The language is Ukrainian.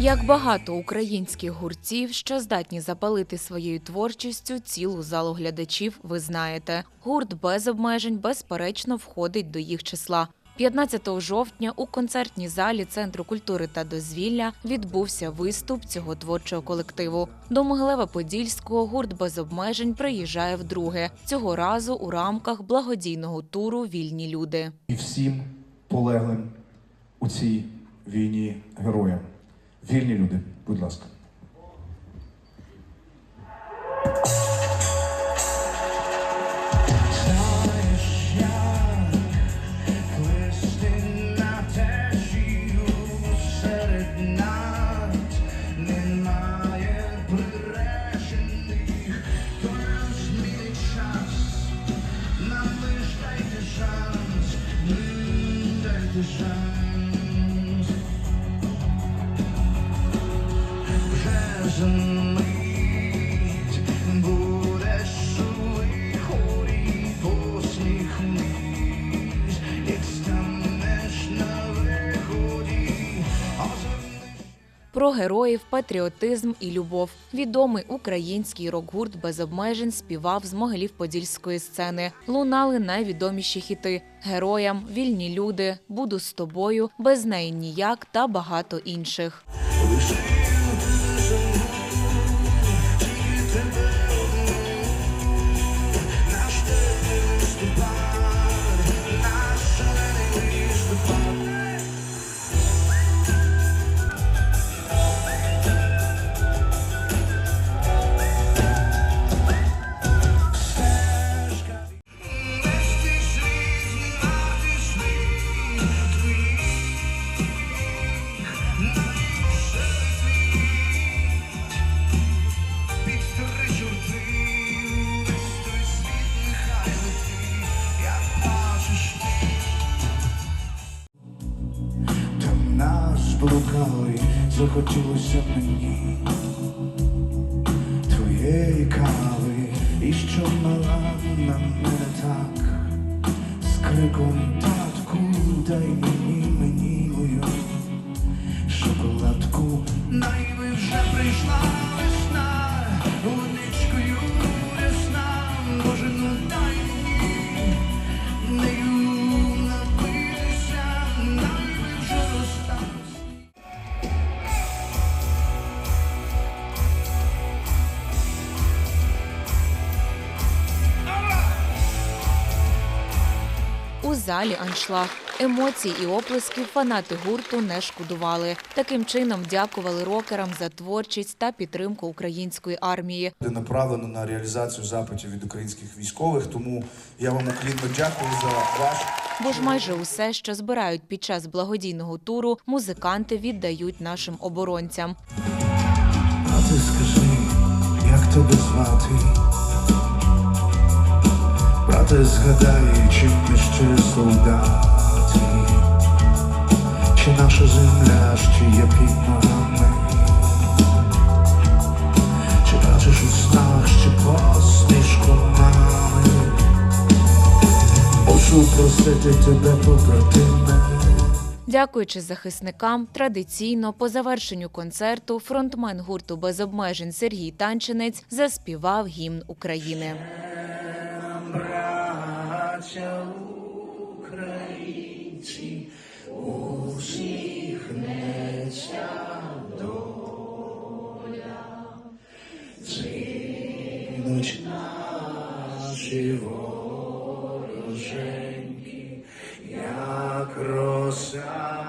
Як багато українських гуртів, що здатні запалити своєю творчістю цілу залу глядачів, ви знаєте. Гурт без обмежень безперечно входить до їх числа. 15 жовтня у концертній залі Центру культури та дозвілля відбувся виступ цього творчого колективу. До Могилева-Подільського гурт без обмежень приїжджає вдруге. Цього разу у рамках благодійного туру Вільні люди. і всім полеглим у цій війні героям. Вільні люди, будь ласка. Мить будеш у як станеш на виході. Про героїв, патріотизм і любов. Відомий український рок-гурт без обмежень співав з могилів подільської сцени. Лунали найвідоміші хіти: героям, вільні люди, буду з тобою, без неї ніяк та багато інших. Блукали, захотілося б мені твоєї кави, і що мала на мене так, з криком татку, дай мені, мені мою шоколадку. найми вже прийшла У залі аншлаг. Емоцій і оплесків фанати гурту не шкодували. Таким чином дякували рокерам за творчість та підтримку української армії. буде направлено на реалізацію запитів від українських військових. Тому я вам уклінно дякую за ваш Бо ж майже усе, що збирають під час благодійного туру, музиканти віддають нашим оборонцям. А ти скажи, як тебе звати? Брате, згадай, чи ми ще солдати, чи наша земля ще є під ногами, чи бачиш у снах ще посмішку мами? Мушу просити тебе, побратиме. Дякуючи захисникам, традиційно по завершенню концерту фронтмен гурту без обмежень Сергій Танчинець заспівав гімн України. Браття українці, усміхнеться доля, зинуть наші вороженьки, як роса